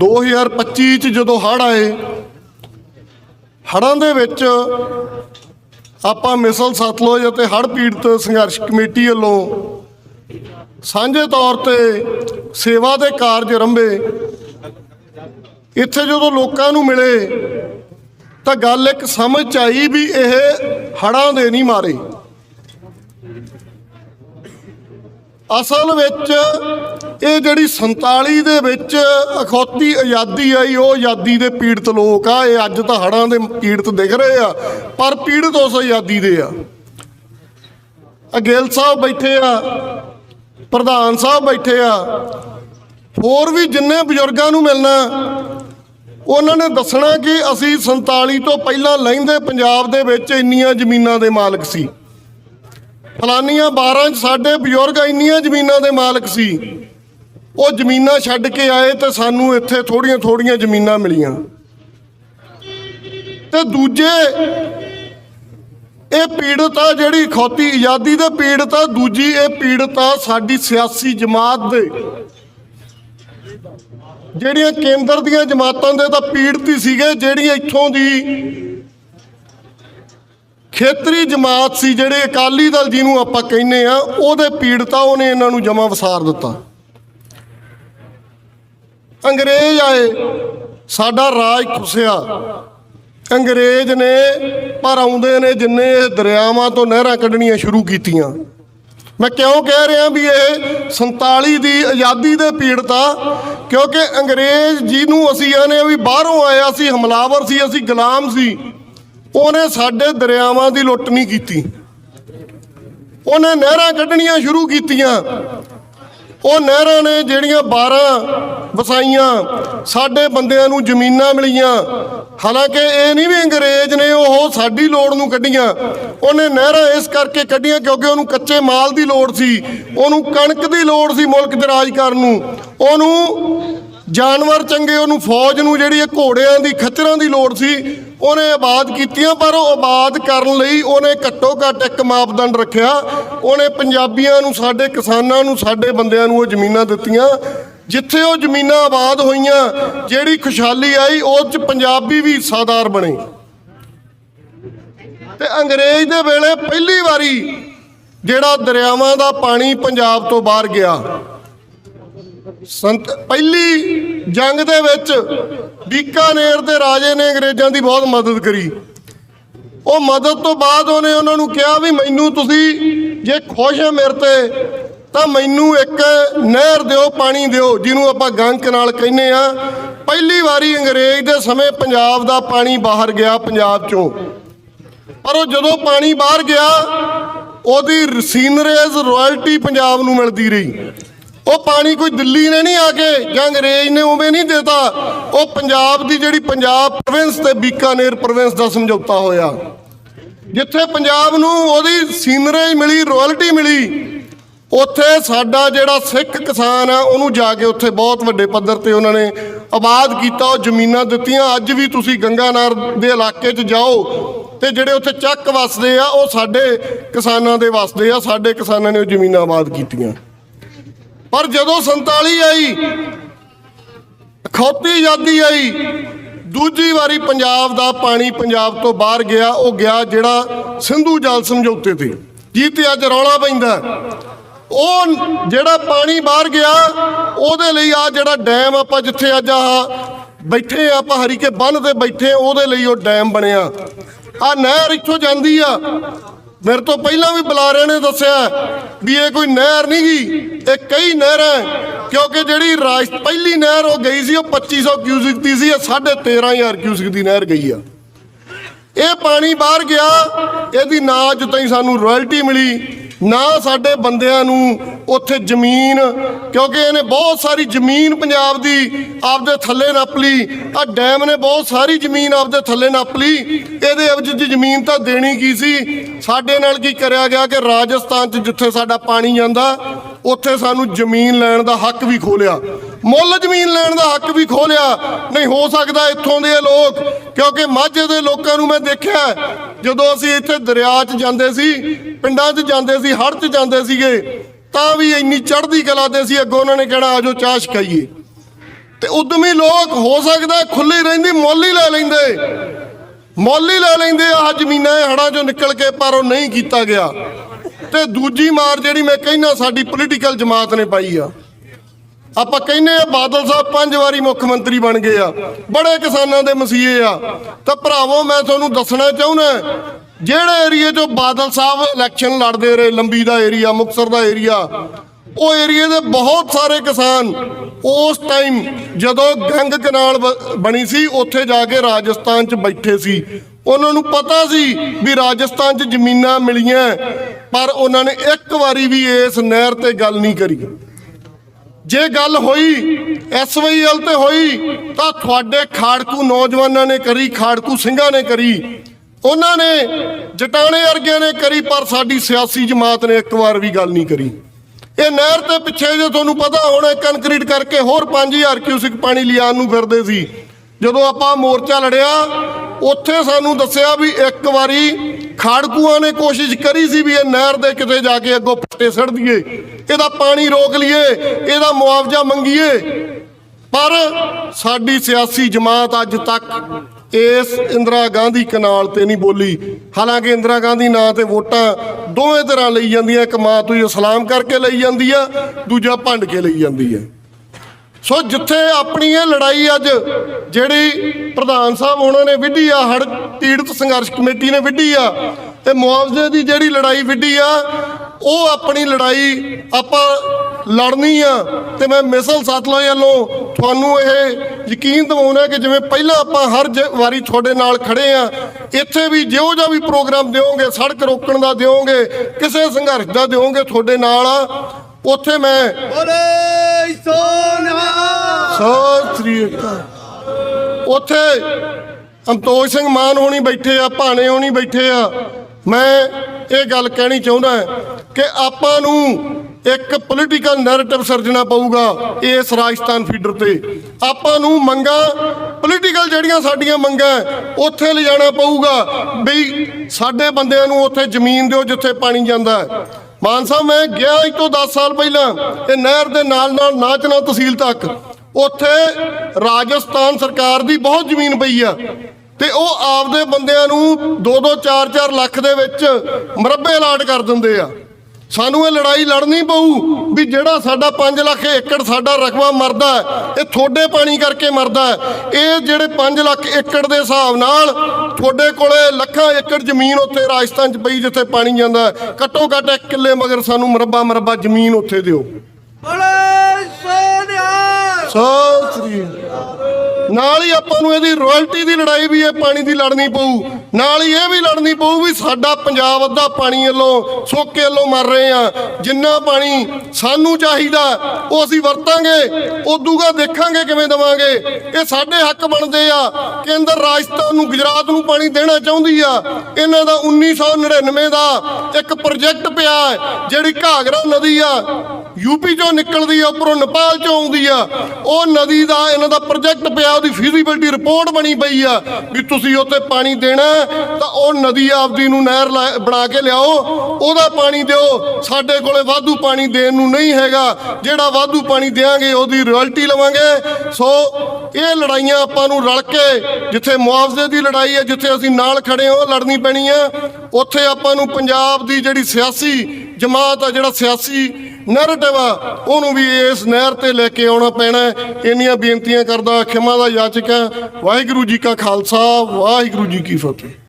2025 ਚ ਜਦੋਂ ਹੜ੍ਹ ਆਏ, ਹੜ੍ਹਾਂ ਦੇ ਵਿੱਚ ਆਪਾਂ ਮਿਸਲ ਸਤਲੁਜ ਅਤੇ ਹੜ੍ਹ ਪੀੜਤ ਸੰਘਰਸ਼ ਕਮੇਟੀ ਵੱਲੋਂ ਸਾਂਝੇ ਤੌਰ ਤੇ ਸੇਵਾ ਦੇ ਕਾਰਜ ਰੰਭੇ ਇੱਥੇ ਜਦੋਂ ਲੋਕਾਂ ਨੂੰ ਮਿਲੇ ਤਾਂ ਗੱਲ ਇੱਕ ਸਮਝ 'ਚ ਆਈ ਵੀ ਇਹ ਹੜ੍ਹਾਂ ਦੇ ਨਹੀਂ ਮਾਰੇ। ਅਸਲ ਵਿੱਚ ਇਹ ਜਿਹੜੀ 47 ਦੇ ਵਿੱਚ ਅਖੌਤੀ ਆਜ਼ਾਦੀ ਆਈ, ਉਹ ਆਜ਼ਾਦੀ ਦੇ ਪੀੜਤ ਲੋਕ ਆ। ਇਹ ਅੱਜ ਤਾਂ ਹੜਾਂ ਦੇ ਪੀੜਤ ਦਿਖ ਰਹੇ ਆ, ਪਰ ਪੀੜਤ ਉਸ ਆਜ਼ਾਦੀ ਦੇ ਆ। ਅਗੇਲ ਸਾਹਿਬ ਬੈਠੇ ਆ, ਪ੍ਰਧਾਨ ਸਾਹਿਬ ਬੈਠੇ ਆ। ਹੋਰ ਵੀ ਜਿੰਨੇ ਬਜ਼ੁਰਗਾਂ ਨੂੰ ਮਿਲਣਾ, ਉਹਨਾਂ ਨੇ ਦੱਸਣਾ ਕਿ ਅਸੀਂ 47 ਤੋਂ ਪਹਿਲਾਂ ਲਹਿੰਦੇ ਪੰਜਾਬ ਦੇ ਵਿੱਚ ਇੰਨੀਆਂ ਜ਼ਮੀਨਾਂ ਦੇ ਮਾਲਕ ਸੀ। ਫਲਾਨੀਆਂ 12 ਚ ਸਾਡੇ ਬਜ਼ੁਰਗ ਇੰਨੀਆਂ ਜ਼ਮੀਨਾਂ ਦੇ ਮਾਲਕ ਸੀ। ਉਹ ਜ਼ਮੀਨਾਂ ਛੱਡ ਕੇ ਆਏ ਤੇ ਸਾਨੂੰ ਇੱਥੇ ਥੋੜੀਆਂ ਥੋੜੀਆਂ ਜ਼ਮੀਨਾਂ ਮਿਲੀਆਂ। ਤੇ ਦੂਜੇ, ਇਹ ਪੀੜਤ ਆ ਜਿਹੜੀ ਖੌਤੀ, ਆਜ਼ਾਦੀ ਦੇ ਪੀੜਤ ਆ ਦੂਜੀ ਇਹ ਪੀੜਤ ਆ ਸਾਡੀ ਸਿਆਸੀ ਜਮਾਤ ਦੇ। ਜਿਹੜੀਆਂ ਕੇਂਦਰ ਦੀਆਂ ਜਮਾਤਾਂ ਦੇ ਤਾਂ ਪੀੜਤ ਹੀ ਸੀਗੇ ਜਿਹੜੀ ਇੱਥੋਂ ਦੀ ਖੇਤਰੀ ਜਮਾਤ ਸੀ ਜਿਹੜੇ ਅਕਾਲੀ ਦਲ ਜਿਹਨੂੰ ਆਪਾਂ ਕਹਿੰਦੇ ਆ ਉਹਦੇ ਪੀੜਤਾ ਉਹਨੇ ਇਹਨਾਂ ਨੂੰ ਜਮਾ ਵਸਾਰ ਦਿੱਤਾ। ਅੰਗਰੇਜ਼ ਆਏ, ਸਾਡਾ ਰਾਜ ਖੁੱਸਿਆ। ਅੰਗਰੇਜ਼ ਨੇ ਪਰ ਆਉਂਦੇ ਨੇ ਜਿੰਨੇ ਇਹ ਦਰਿਆਵਾਂ ਤੋਂ ਨਹਿਰਾਂ ਕੱਢਣੀਆਂ ਸ਼ੁਰੂ ਕੀਤੀਆਂ। ਮੈਂ ਕਿਉਂ ਕਹਿ ਰਿਹਾ ਵੀ ਇਹ 47 ਦੀ ਆਜ਼ਾਦੀ ਦੇ ਪੀੜਤਾ? ਕਿਉਂਕਿ ਅੰਗਰੇਜ਼ ਜਿਹਨੂੰ ਅਸੀਂ ਆਨੇ ਵੀ ਬਾਹਰੋਂ ਆਇਆ ਸੀ, ਹਮਲਾਵਰ ਸੀ, ਅਸੀਂ ਗੁਲਾਮ ਸੀ। ਉਹਨੇ ਸਾਡੇ ਦਰਿਆਵਾਂ ਦੀ ਲੁੱਟ ਨਹੀਂ ਕੀਤੀ। ਉਹਨੇ ਨਹਿਰਾਂ ਕੱਢਣੀਆਂ ਸ਼ੁਰੂ ਕੀਤੀਆਂ। ਉਹ ਨਹਿਰਾਂ ਨੇ ਜਿਹੜੀਆਂ 12 ਵਸਾਈਆਂ, ਸਾਡੇ ਬੰਦਿਆਂ ਨੂੰ ਜ਼ਮੀਨਾਂ ਮਿਲੀਆਂ। ਹਾਲਾਂਕਿ ਇਹ ਨਹੀਂ ਵੀ ਅੰਗਰੇਜ਼ ਨੇ ਉਹ ਸਾਡੀ ਲੋੜ ਨੂੰ ਕੱਢੀਆਂ। ਉਹਨੇ ਨਹਿਰਾਂ ਇਸ ਕਰਕੇ ਕੱਢੀਆਂ ਕਿਉਂਕਿ ਉਹਨੂੰ ਕੱਚੇ ਮਾਲ ਦੀ ਲੋੜ ਸੀ। ਉਹਨੂੰ ਕਣਕ ਦੀ ਲੋੜ ਸੀ ਮੁਲਕ 'ਚ ਰਾਜ ਕਰਨ ਨੂੰ। ਉਹਨੂੰ ਜਾਨਵਰ ਚੰਗੇ, ਉਹਨੂੰ ਫੌਜ ਨੂੰ ਜਿਹੜੀ ਇਹ ਘੋੜਿਆਂ ਦੀ ਖੱਚਰਾਂ ਦੀ ਲੋੜ ਸੀ, ਉਹਨੇ ਆਬਾਦ ਕੀਤੀਆਂ, ਪਰ ਉਹ ਆਬਾਦ ਕਰਨ ਲਈ ਉਹਨੇ ਘੱਟੋ ਘੱਟ ਇੱਕ ਮਾਪਦੰਡ ਰੱਖਿਆ। ਉਹਨੇ ਪੰਜਾਬੀਆਂ ਨੂੰ, ਸਾਡੇ ਕਿਸਾਨਾਂ ਨੂੰ, ਸਾਡੇ ਬੰਦਿਆਂ ਨੂੰ ਉਹ ਜ਼ਮੀਨਾਂ ਦਿੱਤੀਆਂ। ਜਿੱਥੇ ਉਹ ਜ਼ਮੀਨਾਂ ਆਬਾਦ ਹੋਈਆਂ, ਜਿਹੜੀ ਖੁਸ਼ਹਾਲੀ ਆਈ, ਉਹ ਚ ਪੰਜਾਬੀ ਵੀ ਹਿੱਸਾਦਾਰ ਬਣੇ। ਤੇ ਅੰਗਰੇਜ਼ ਦੇ ਵੇਲੇ ਪਹਿਲੀ ਵਾਰੀ ਜਿਹੜਾ ਦਰਿਆਵਾਂ ਦਾ ਪਾਣੀ ਪੰਜਾਬ ਤੋਂ ਬਾਹਰ ਗਿਆ। ਸੰਤ, ਪਹਿਲੀ ਜੰਗ ਦੇ ਵਿੱਚ ਬੀਕਾਨੇਰ ਦੇ ਰਾਜੇ ਨੇ ਅੰਗਰੇਜ਼ਾਂ ਦੀ ਬਹੁਤ ਮਦਦ ਕਰੀ। ਉਹ ਮਦਦ ਤੋਂ ਬਾਅਦ ਉਹਨੇ ਉਹਨਾਂ ਨੂੰ ਕਿਹਾ ਵੀ ਮੈਨੂੰ ਤੁਸੀਂ ਜੇ ਖੁਸ਼ ਹੈ ਮੇਰੇ ਤੇ, ਤਾਂ ਮੈਨੂੰ ਇੱਕ ਨਹਿਰ ਦਿਓ, ਪਾਣੀ ਦਿਓ, ਜਿਹਨੂੰ ਆਪਾਂ ਗੰਗ ਕਨਾਲ ਕਹਿੰਦੇ ਆ। ਪਹਿਲੀ ਵਾਰੀ ਅੰਗਰੇਜ਼ ਦੇ ਸਮੇਂ ਪੰਜਾਬ ਦਾ ਪਾਣੀ ਬਾਹਰ ਗਿਆ ਪੰਜਾਬ ਚੋਂ। ਪਰ ਉਹ ਜਦੋਂ ਪਾਣੀ ਬਾਹਰ ਗਿਆ, ਉਹਦੀ ਸੀਨਰੇਜ ਰਾਇਲਟੀ ਪੰਜਾਬ ਨੂੰ ਮਿਲਦੀ ਰਹੀ। ਉਹ ਪਾਣੀ ਕੋਈ ਦਿੱਲੀ ਨੇ ਨਹੀਂ ਆ ਕੇ ਜਾਂ ਅੰਗਰੇਜ਼ ਨੇ ਉਵੇਂ ਨਹੀਂ ਦਿੱਤਾ। ਉਹ ਪੰਜਾਬ ਦੀ ਜਿਹੜੀ ਪੰਜਾਬ ਪ੍ਰੋਵਿੰਸ ਤੇ ਬੀਕਾਨੇਰ ਪ੍ਰੋਵਿੰਸ ਦਾ ਸਮਝੌਤਾ ਹੋਇਆ। ਜਿੱਥੇ ਪੰਜਾਬ ਨੂੰ ਉਹਦੀ ਸੀਨਰੇਜ ਮਿਲੀ ਰਾਇਲਟੀ ਮਿਲੀ, ਉੱਥੇ ਸਾਡਾ ਜਿਹੜਾ ਸਿੱਖ ਕਿਸਾਨ ਆ, ਉਹਨੂੰ ਜਾ ਕੇ ਉੱਥੇ ਬਹੁਤ ਵੱਡੇ ਪੱਧਰ ਤੇ ਉਹਨਾਂ ਨੇ ਆਬਾਦ ਕੀਤਾ, ਉਹ ਜ਼ਮੀਨਾਂ ਦਿੱਤੀਆਂ। ਅੱਜ ਵੀ ਤੁਸੀਂ ਗੰਗਾਨਗਰ ਦੇ ਇਲਾਕੇ 'ਚ ਜਾਓ ਤੇ ਜਿਹੜੇ ਉੱਥੇ ਚੱਕ ਵਸਦੇ ਆ, ਉਹ ਸਾਡੇ ਕਿਸਾਨਾਂ ਦੇ ਵਸਦੇ ਆ, ਸਾਡੇ ਕਿਸਾਨਾਂ ਨੇ ਉਹ ਜ਼ਮੀਨਾਂ ਆਬਾਦ ਕੀਤੀਆਂ। ਪਰ ਜਦੋਂ 47 ਆਈ ਖੌਤੀ ਆਜ਼ਾਦੀ ਆਈ, ਦੂਜੀ ਵਾਰੀ ਪੰਜਾਬ ਦਾ ਪਾਣੀ ਪੰਜਾਬ ਤੋਂ ਬਾਹਰ ਗਿਆ, ਉਹ ਗਿਆ ਜਿਹੜਾ ਸਿੰਧੂ ਜਲ ਸਮਝੌਤੇ ਤੇ ਜੀ ਤੇ ਅੱਜ ਰੌਲਾ ਪੈਂਦਾ ਉਹ ਜਿਹੜਾ ਪਾਣੀ ਬਾਹਰ ਗਿਆ, ਉਹਦੇ ਲਈ ਆ ਜਿਹੜਾ ਡੈਮ ਆਪਾਂ ਜਿੱਥੇ ਅੱਜ ਆ ਬੈਠੇ ਆ, ਆਪਾਂ ਹਰੀਕੇ ਬੰਨ ਤੇ ਬੈਠੇ, ਉਹਦੇ ਲਈ ਉਹ ਡੈਮ ਬਣਿਆ। ਆ ਨਹਿਰ ਇੱਥੋਂ ਜਾਂਦੀ ਆ ਮੇਰੇ ਤੋਂ ਪਹਿਲਾਂ ਵੀ ਬੁਲਾਰਿਆਂ ਨੇ ਦੱਸਿਆ ਵੀ ਇਹ ਕੋਈ ਨਹਿਰ ਨਹੀਂ ਗਈ ਇਹ ਕਈ ਨਹਿਰਾਂ ਕਿਉਂਕਿ ਜਿਹੜੀ ਰਾਜ ਪਹਿਲੀ ਨਹਿਰ ਉਹ ਗਈ ਸੀ, ਉਹ 2500 ਕਿਊਸਿਕ ਦੀ ਸੀ, ਇਹ 13500 ਕਿਊਸਿਕ ਦੀ ਨਹਿਰ ਗਈ ਆ। ਇਹ ਪਾਣੀ ਬਾਹਰ ਗਿਆ, ਇਹਦੀ ਨਾ ਅੱਜ ਤਾਈਂ ਸਾਨੂੰ ਰਾਇਲਟੀ ਮਿਲੀ ਨਾ ਸਾਡੇ ਬੰਦਿਆਂ ਨੂੰ ਉੱਥੇ ਜ਼ਮੀਨ, ਕਿਉਂਕਿ ਇਹਨੇ ਬਹੁਤ ਸਾਰੀ ਜ਼ਮੀਨ ਪੰਜਾਬ ਦੀ ਆਪਦੇ ਥੱਲੇ ਨੱਪ ਲਈ। ਆ ਡੈਮ ਨੇ ਬਹੁਤ ਸਾਰੀ ਜ਼ਮੀਨ ਆਪਦੇ ਥੱਲੇ ਨੱਪ ਲਈ। ਇਹਦੇ ਅਵਜ ਚ ਜ਼ਮੀਨ ਤਾਂ ਦੇਣੀ ਕੀ ਸੀ? ਸਾਡੇ ਨਾਲ ਕੀ ਕਰਿਆ ਗਿਆ ਕਿ ਰਾਜਸਥਾਨ ਚ ਜਿੱਥੇ ਸਾਡਾ ਪਾਣੀ ਜਾਂਦਾ, ਉੱਥੇ ਸਾਨੂੰ ਜ਼ਮੀਨ ਲੈਣ ਦਾ ਹੱਕ ਵੀ ਖੋਲਿਆ। ਮੁੱਲ ਜ਼ਮੀਨ ਲੈਣ ਦਾ ਹੱਕ ਵੀ ਖੋਲਿਆ। ਨਹੀਂ, ਹੋ ਸਕਦਾ ਇੱਥੋਂ ਦੇ ਲੋਕ, ਕਿਉਂਕਿ ਮਾਝੇ ਦੇ ਲੋਕਾਂ ਨੂੰ ਮੈਂ ਦੇਖਿਆ, ਜਦੋਂ ਅਸੀਂ ਇੱਥੇ ਦਰਿਆ 'ਚ ਜਾਂਦੇ ਸੀ, ਪਿੰਡਾਂ 'ਚ ਜਾਂਦੇ ਸੀ, ਹੜ੍ਹ 'ਚ ਜਾਂਦੇ ਸੀਗੇ, ਤਾਂ ਵੀ ਇੰਨੀ ਚੜ੍ਹਦੀ ਕਲਾ ਦੇ ਸੀ, ਅੱਗੋਂ ਉਹਨਾਂ ਨੇ ਕਹਿਣਾ ਆਜੋ ਚਾਹ ਛਕਾਈਏ। ਤੇ ਉਦਮੀ ਲੋਕ, ਹੋ ਸਕਦਾ ਖੁੱਲੀ ਰਹਿੰਦੀ, ਮੁੱਲ ਹੀ ਲੈ ਲੈਂਦੇ। ਮੁੱਲ ਹੀ ਲੈ ਲੈਂਦੇ ਆ ਜ਼ਮੀਨਾਂ, ਇਹ ਹੜਾਂ ਚੋਂ ਨਿਕਲ ਕੇ, ਪਰ ਉਹ ਨਹੀਂ ਕੀਤਾ ਗਿਆ। ਤੇ ਦੂਜੀ ਮਾਰ ਜਿਹੜੀ ਮੈਂ ਕਹਿੰਦਾ, ਸਾਡੀ ਪੋਲੀਟੀਕਲ ਜਮਾਤ ਨੇ ਪਾਈ ਆ। ਆਪਾਂ ਕਹਿੰਦੇ ਆ ਬਾਦਲ ਸਾਹਿਬ ਪੰਜ ਵਾਰੀ ਮੁੱਖ ਮੰਤਰੀ ਬਣ ਗਏ ਆ। ਬੜੇ ਕਿਸਾਨਾਂ ਦੇ ਮਸੀਹੇ ਆ। ਤਾਂ ਭਰਾਵੋ, ਮੈਂ ਤੁਹਾਨੂੰ ਦੱਸਣਾ ਚਾਹੁੰਦਾ ਜਿਹੜੇ ਏਰੀਏ 'ਚੋਂ ਬਾਦਲ ਸਾਹਿਬ ਇਲੈਕਸ਼ਨ ਲੜਦੇ ਰਹੇ, ਲੰਬੀ ਦਾ ਏਰੀਆ, ਮੁਕਤਸਰ ਦਾ ਏਰੀਆ, ਉਹ ਏਰੀਏ ਦੇ ਬਹੁਤ ਸਾਰੇ ਕਿਸਾਨ ਉਸ ਟਾਈਮ ਜਦੋਂ ਗੰਗ ਕਨਾਲ ਬ- ਬਣੀ ਸੀ, ਉੱਥੇ ਜਾ ਕੇ ਰਾਜਸਥਾਨ 'ਚ ਬੈਠੇ ਸੀ। ਉਹਨਾਂ ਨੂੰ ਪਤਾ ਸੀ ਵੀ ਰਾਜਸਥਾਨ 'ਚ ਜ਼ਮੀਨਾਂ ਮਿਲੀਆਂ, ਪਰ ਉਹਨਾਂ ਨੇ ਇੱਕ ਵਾਰੀ ਵੀ ਇਸ ਨਹਿਰ ਤੇ ਗੱਲ ਨਹੀਂ ਕਰੀ। ਜੇ ਗੱਲ ਹੋਈ ਐਸਵਾਈਐਲ ਤੇ ਹੋਈ, ਤਾਂ ਤੁਹਾਡੇ ਖਾੜਕੂ ਨੌਜਵਾਨਾਂ ਨੇ ਕਰੀ, ਖਾੜਕੂ ਸਿੰਘਾਂ ਨੇ ਕਰੀ। ਉਹਨਾਂ ਨੇ ਜਟਾਣੇ ਵਰਗਿਆਂ ਨੇ ਕਰੀ, ਪਰ ਸਾਡੀ ਸਿਆਸੀ ਜਮਾਤ ਨੇ ਇੱਕ ਵਾਰ ਵੀ ਗੱਲ ਨਹੀਂ ਕਰੀ। ਇਹ ਨਹਿਰ ਤੇ ਪਿੱਛੇ ਜੇ ਤੁਹਾਨੂੰ ਪਤਾ, ਹੋਣਾ ਕੰਕਰੀਟ ਕਰਕੇ ਹੋਰ 5000 ਕਿਊਸਿਕ ਪਾਣੀ ਲਿਆਉਣ ਨੂੰ ਫਿਰਦੇ ਸੀ। ਜਦੋਂ ਆਪਾਂ ਮੋਰਚਾ ਲੜਿਆ, ਉੱਥੇ ਸਾਨੂੰ ਦੱਸਿਆ ਵੀ ਇੱਕ ਵਾਰੀ ਖਾੜਕੂਆਂ ਨੇ ਕੋਸ਼ਿਸ਼ ਕਰੀ ਸੀ ਵੀ ਇਹ ਨਹਿਰ ਦੇ ਕਿਤੇ ਜਾ ਕੇ ਅੱਗੋਂ ਪੱਟੇ ਸੜ ਦਈਏ, ਇਹਦਾ ਪਾਣੀ ਰੋਕ ਲਈਏ, ਇਹਦਾ ਮੁਆਵਜ਼ਾ ਮੰਗੀਏ। ਪਰ ਸਾਡੀ ਸਿਆਸੀ ਜਮਾਤ ਅੱਜ ਤੱਕ ਇਸ ਇੰਦਰਾ ਗਾਂਧੀ ਕਨਾਲ ਤੇ ਨਹੀਂ ਬੋਲੀ। ਹਾਲਾਂਕਿ ਇੰਦਰਾ ਗਾਂਧੀ ਨਾਂ ਤੇ ਵੋਟਾਂ ਦੋਵੇਂ ਤਰ੍ਹਾਂ ਲਈ ਜਾਂਦੀਆਂ, ਇੱਕ ਮਾਂ ਤੋਂ ਇਸਲਾਮ ਕਰਕੇ ਲਈ ਜਾਂਦੀ ਆ, ਦੂਜਾ ਭੰਡ ਕੇ ਲਈ ਜਾਂਦੀ ਆ। ਸੋ ਜਿੱਥੇ ਆਪਣੀ ਇਹ ਲੜਾਈ ਅੱਜ ਜਿਹੜੀ ਪ੍ਰਧਾਨ ਸਾਹਿਬ ਉਹਨਾਂ ਨੇ ਵਿੱਢੀ ਆ ਹੜ ਪੀੜਤ ਸੰਘਰਸ਼ ਕਮੇਟੀ ਨੇ ਵਿੱਢੀ ਆ, ਤੇ ਮੁਆਵਜ਼ੇ ਦੀ ਜਿਹੜੀ ਲੜਾਈ ਵਿੱਢੀ ਆ, ਉਹ ਆਪਣੀ ਲੜਾਈ ਆਪਾਂ ਲੜਨੀ ਆ, ਤੇ ਮੈਂ ਮਿਸਲ ਸਤਲੁਜ ਵੱਲੋਂ ਤੁਹਾਨੂੰ ਇਹ ਯਕੀਨ ਦਿਵਾਉਣਾ ਕਿ ਜਿਵੇਂ ਪਹਿਲਾਂ ਆਪਾਂ ਹਰ ਜ- ਵਾਰੀ ਤੁਹਾਡੇ ਨਾਲ ਖੜੇ ਆ, ਇੱਥੇ ਵੀ ਜਿਉਂ ਜਿਹਾ ਵੀ ਪ੍ਰੋਗਰਾਮ ਦਿਓਗੇ, ਸੜਕ ਰੋਕਣ ਦਾ ਦਿਓਗੇ, ਕਿਸੇ ਸੰਘਰਸ਼ ਦਾ ਦਿਓਗੇ ਤੁਹਾਡੇ ਨਾਲ ਆ, ਉੱਥੇ ਮੈਂ ਬੋਲੇ ਸੋਨਾ ਸਤਿ ਸ੍ਰੀ ਅਕਾਲ ਉੱਥੇ ਅੰਤੋਜ ਸਿੰਘ ਮਾਨ ਹੋਣੀ ਬੈਠੇ ਆ, ਭਾਣੇ ਹੋਣੀ ਬੈਠੇ ਆ। ਮੈਂ ਇਹ ਗੱਲ ਕਹਿਣੀ ਚਾਹੁੰਦਾ ਕਿ ਆਪਾਂ ਨੂੰ ਇੱਕ ਪੋਲੀਟੀਕਲ ਨੈਰੇਟਿਵ ਸਿਰਜਣਾ ਪਊਗਾ ਇਸ ਰਾਜਸਥਾਨ ਫੀਡਰ ਤੇ। ਆਪਾਂ ਨੂੰ ਮੰਗਾਂ ਪੋਲੀਟੀਕਲ ਜਿਹੜੀਆਂ ਸਾਡੀਆਂ ਮੰਗਾਂ ਉੱਥੇ ਲਿਜਾਣਾ ਪਊਗਾ। ਵੀ ਸਾਡੇ ਬੰਦਿਆਂ ਨੂੰ ਉੱਥੇ ਜ਼ਮੀਨ ਦਿਓ ਜਿੱਥੇ ਪਾਣੀ ਜਾਂਦਾ ਹੈ। ਮਾਨ ਸਾਹਿਬ, ਮੈਂ ਗਿਆ ਅੱਜ ਤੋਂ 10 ਸਾਲ ਪਹਿਲਾਂ, ਇਹ ਨਹਿਰ ਦੇ ਨਾਲ ਨਾਲ ਨਾਚਨਾ ਤਹਿਸੀਲ ਤੱਕ। ਉੱਥੇ ਰਾਜਸਥਾਨ ਸਰਕਾਰ ਦੀ ਬਹੁਤ ਜ਼ਮੀਨ ਪਈ ਆ ਤੇ ਉਹ ਆਪਦੇ ਬੰਦਿਆਂ ਨੂੰ 2-2 4-4 ਲੱਖ ਦੇ ਵਿੱਚ ਮਰੱਬੇ ਅਲਾਟ ਕਰ ਦਿੰਦੇ ਆ। ਸਾਨੂੰ ਇਹ ਲੜਾਈ ਲੜਨੀ ਪਊ ਵੀ ਜਿਹੜਾ ਸਾਡਾ 5 ਲੱਖ ਏਕੜ ਸਾਡਾ ਰਕਬਾ ਮਰਦਾ ਇਹ ਤੁਹਾਡੇ ਪਾਣੀ ਕਰਕੇ ਮਰਦਾ ਇਹ ਜਿਹੜੇ 5 ਲੱਖ ਏਕੜ ਦੇ ਹਿਸਾਬ ਨਾਲ ਤੁਹਾਡੇ ਕੋਲੇ ਲੱਖਾਂ ਏਕੜ ਜ਼ਮੀਨ ਉੱਥੇ ਰਾਜਸਥਾਨ 'ਚ ਪਈ ਜਿੱਥੇ ਪਾਣੀ ਜਾਂਦਾ ਘੱਟੋ ਘੱਟ ਇੱਕ ਕਿੱਲੇ ਮਗਰ ਸਾਨੂੰ ਮਰੱਬਾ ਮਰੱਬਾ ਜ਼ਮੀਨ ਉੱਥੇ ਦਿਓ। ਬੋਲੇ! ਸਤਿ ਸ੍ਰੀ ਨਾਲ ਹੀ ਆਪਾਂ ਨੂੰ ਇਹਦੀ ਰਾਇਲਟੀ ਦੀ ਲੜਾਈ ਵੀ ਇਹ ਪਾਣੀ ਦੀ ਲੜਨੀ ਪਊ। ਨਾਲ ਹੀ ਇਹ ਵੀ ਲੜਨੀ ਪਊ ਵੀ ਸਾਡਾ ਪੰਜਾਬ ਅੱਧਾ ਪਾਣੀ ਵੱਲੋਂ, ਸੋਕੇ ਵੱਲੋਂ ਮਰ ਰਹੇ ਆ ਜਿੰਨਾ ਪਾਣੀ ਸਾਨੂੰ ਚਾਹੀਦਾ, ਉਹ ਅਸੀਂ ਵਰਤਾਂਗੇ ਉਦੂਗਾ ਦੇਖਾਂਗੇ ਕਿਵੇਂ ਦਵਾਂਗੇ। ਇਹ ਸਾਡੇ ਹੱਕ ਬਣਦੇ ਆ। ਕੇਂਦਰ ਰਾਜਸਥਾਨ ਨੂੰ, ਗੁਜਰਾਤ ਨੂੰ ਪਾਣੀ ਦੇਣਾ ਚਾਹੁੰਦੀ ਆ। ਇਹਨਾਂ ਦਾ 1999 ਦਾ ਇੱਕ ਪ੍ਰੋਜੈਕਟ ਪਿਆ ਜਿਹੜੀ ਘਾਗਰਾ ਨਦੀ ਆ। ਯੂਪੀ ਚੋਂ ਨਿਕਲਦੀ ਆ, ਉੱਪਰੋਂ ਨੇਪਾਲ ਚੋਂ ਆਉਂਦੀ ਆ। ਉਹ ਨਦੀ ਦਾ, ਇਹਨਾਂ ਦਾ ਪ੍ਰੋਜੈਕਟ ਪਿਆ, ਉਹਦੀ ਫੀਜ਼ੀਬਿਲਟੀ ਰਿਪੋਰਟ ਬਣੀ ਪਈ ਆ ਵੀ ਤੁਸੀਂ ਉੱਥੇ ਪਾਣੀ ਦੇਣਾ ਤਾਂ ਉਹ ਨਦੀ ਆਪਦੀ ਨੂੰ ਨਹਿਰ ਲਾ- ਬਣਾ ਕੇ ਲਿਆਓ, ਉਹਦਾ ਪਾਣੀ ਦਿਓ। ਸਾਡੇ ਕੋਲੇ ਵਾਧੂ ਪਾਣੀ ਦੇਣ ਨੂੰ ਨਹੀਂ ਹੈਗਾ। ਜਿਹੜਾ ਵਾਧੂ ਪਾਣੀ ਦੇਾਂਗੇ ਉਹਦੀ ਰਾਇਲਟੀ ਲਵਾਂਗੇ। ਸੋ ਇਹ ਲੜਾਈਆਂ ਆਪਾਂ ਨੂੰ ਰਲ ਕੇ, ਜਿੱਥੇ ਮੁਆਵਜ਼ੇ ਦੀ ਲੜਾਈ ਹੈ, ਜਿੱਥੇ ਅਸੀਂ ਨਾਲ ਖੜੇ ਹਾਂ, ਉਹ ਲੜਨੀ ਪੈਣੀ ਆ। ਉੱਥੇ ਆਪਾਂ ਨੂੰ ਪੰਜਾਬ ਦੀ ਜਿਹੜੀ ਸਿਆਸੀ ਜਮਾਤ ਆ, ਜਿਹੜਾ ਸਿਆਸੀ ਨੈਰੇਟਿਵ ਆ, ਉਹਨੂੰ ਵੀ ਇਸ ਨਹਿਰ ਤੇ ਲੈ ਕੇ ਆਉਣਾ ਪੈਣਾ ਇੰਨੀਆਂ ਬੇਨਤੀਆਂ ਕਰਦਾ, ਖਿਮਾ ਦਾ ਯਾਚਕ ਹੈ। ਵਾਹਿਗੁਰੂ ਜੀ ਕਾ ਖਾਲਸਾ, ਵਾਹਿਗੁਰੂ ਜੀ ਕੀ ਫਤਿਹ।